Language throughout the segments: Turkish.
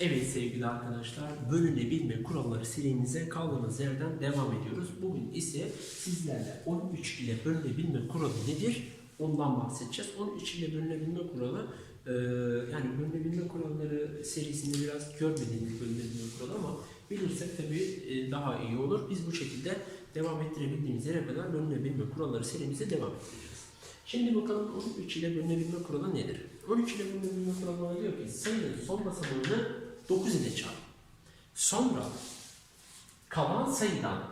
Evet sevgili arkadaşlar, bölünebilme kuralları serimize kaldığımız yerden devam ediyoruz. Bugün ise sizlerle 13 ile bölünebilme kuralı nedir? Ondan bahsedeceğiz. 13 ile bölünebilme kuralı, e, yani bölünebilme kuralları serisinde biraz görmediğimiz bölünebilme kuralı ama bilirsek tabii e, daha iyi olur. Biz bu şekilde devam ettirebildiğimiz yere kadar bölünebilme kuralları serimize devam edeceğiz. Şimdi bakalım 13 ile bölünebilme kuralı nedir? 13 ile bölünebilme kuralı diyor ki sayının son basamağını 9 ile çarp. Sonra kalan sayıdan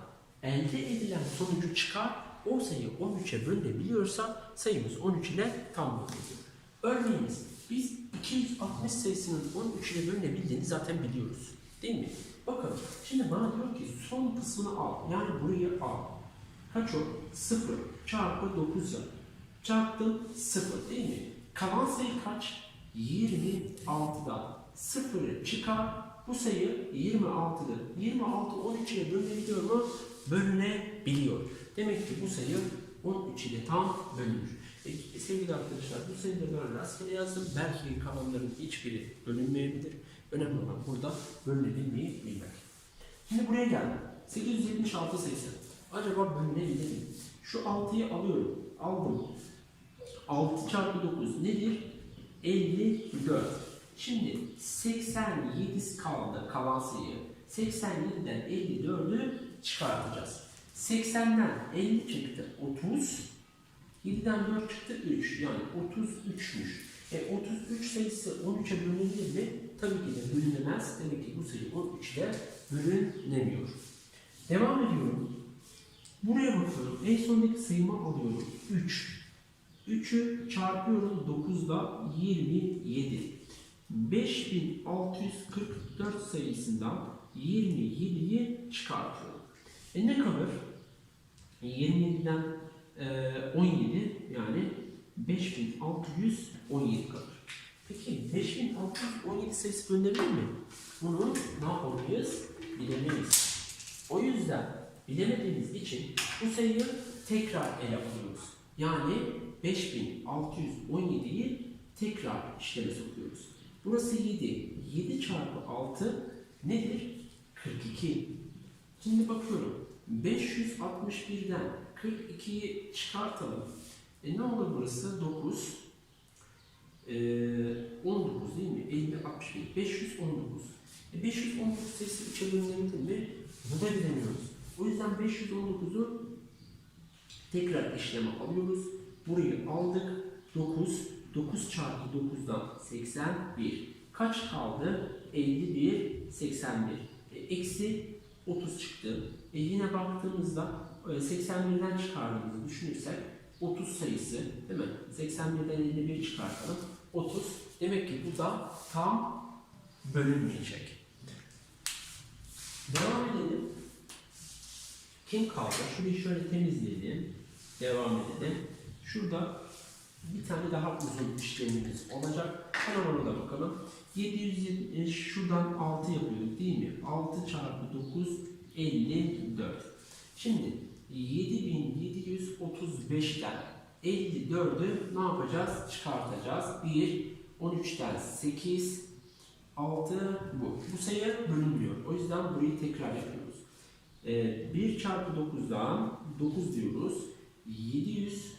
elde edilen sonucu çıkar. O sayı 13'e bölünebiliyorsa sayımız 13 ile tam bölünüyor. Örneğimiz biz 260 sayısının 13 ile bölünebildiğini zaten biliyoruz. Değil mi? Bakın şimdi bana diyor ki son kısmını al. Yani burayı al. Kaç o? 0 çarpı 9 yap. Çarptım 0 değil mi? Kalan sayı kaç? 26'dan 0'ı çıkar. Bu sayı 26'dır. 26 13 ile bölünebiliyor mu? Bölünebiliyor. Demek ki bu sayı 13 ile tam bölünür. E, sevgili arkadaşlar bu sayıda ben rastgele yazdım. Belki kalanların hiçbiri bölünmeyebilir. Önemli olan burada bölünebilmeyi bilmek. Şimdi buraya geldim. 876 sayısı. Acaba bölünebilir mi? Şu 6'yı alıyorum. Aldım. 6 çarpı 9 nedir? 54. Şimdi 87 kaldı kalan sayı. 87'den 54'ü çıkartacağız. 80'den 50 çıktı 30. 7'den 4 çıktı 3. Yani 33'müş. E 33 sayısı 13'e bölünebilir mi? Tabii ki de bölünemez. Demek ki bu sayı 13 ile bölünemiyor. Devam ediyorum. Buraya bakıyorum. En sondaki sayımı alıyorum. 3. 3'ü çarpıyorum 9'da 27. 5644 sayısından 27'yi çıkartıyorum. E ne kalır? 27'den e, 17 yani 5617 kalır. Peki 5617 sayısı bölünebilir mi? Bunu ne yapamayız? Bilemeyiz. O yüzden bilemediğimiz için bu sayıyı tekrar ele alıyoruz. Yani 5617'yi tekrar işleme sokuyoruz. Burası 7. 7 çarpı 6 nedir? 42. Şimdi bakıyorum. 561'den 42'yi çıkartalım. E ne olur burası? 9. E, 19 değil mi? 50, 61. 519. E 519 sayısı 3'e bölünebilir mi? Bu da bilemiyoruz. O yüzden 519'u tekrar işleme alıyoruz. Burayı aldık. 9. 9 çarpı 9'dan 81. Kaç kaldı? 51, 81. E, eksi 30 çıktı. E yine baktığımızda e, 81'den çıkardığımızı düşünürsek 30 sayısı değil mi? 81'den 51 çıkartalım. 30. Demek ki bu da tam bölünmeyecek. Devam edelim. Kim kaldı? Şurayı şöyle temizleyelim. Devam edelim. Şurada bir tane daha uzun işlemimiz olacak. Hemen ona da bakalım. 770 şuradan 6 yapıyorduk değil mi? 6 çarpı 9 54. Şimdi 7735'ten 54'ü ne yapacağız? Çıkartacağız. 1, 13'ten 8, 6 bu. Bu sayı bölünmüyor. O yüzden burayı tekrar yapıyoruz. Ee, 1 çarpı 9'dan 9 diyoruz. 700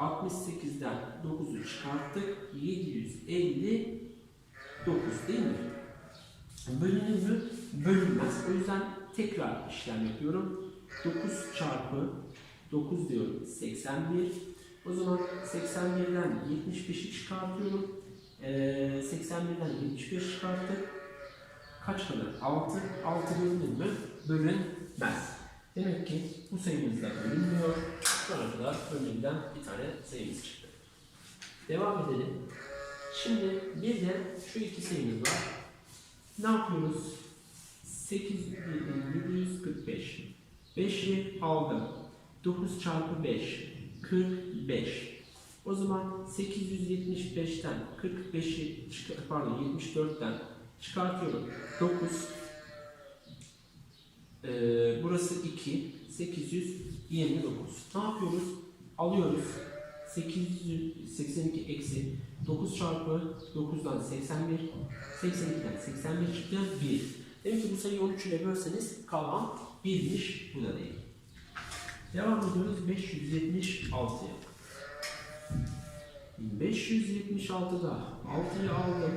68'den 9'u çıkarttık. 759 değil mi? Bölünür mü? Bölünmez. O yüzden tekrar işlem yapıyorum. 9 çarpı 9 diyorum 81. O zaman 81'den 75'i çıkartıyorum. Ee, 81'den 75 çıkarttık. Kaç kalır? 6. 6 bölünür mü? Bölünmez. Demek ki bu sayımız da bölünmüyor. Ana kadar bölümden bir tane sayımız çıktı. Devam edelim. Şimdi bir de şu iki sayımız var. Ne yapıyoruz? 8745. 5'i aldım. 9 çarpı 5. 45. O zaman 875'ten 45'i çıkar, pardon 74'ten çıkartıyorum. 9 ee, burası 2, 829. Ne yapıyoruz? Alıyoruz. 882 eksi 9 çarpı 9'dan 81, 82'den 81 çıktı 1. Demek ki bu sayıyı 13 ile bölseniz kalan 1'miş bu da değil. Devam ediyoruz 576'ya. 576'da 6'yı aldım.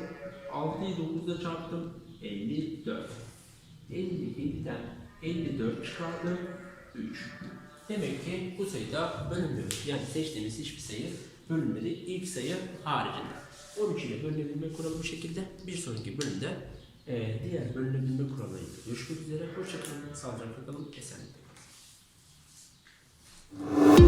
6'yı 9'da çarptım. 54. 57'den 54 çıkardım. 3. Demek ki bu sayıda bölünmüyor. Yani seçtiğimiz hiçbir sayı bölünmedi. İlk sayı haricinde. 13 ile bölünebilme kuralı bu şekilde. Bir sonraki bölümde eee, diğer bölünebilme kuralıyla görüşmek üzere. Hoşçakalın. Sağlıcakla kalın. Esenlikle kalın.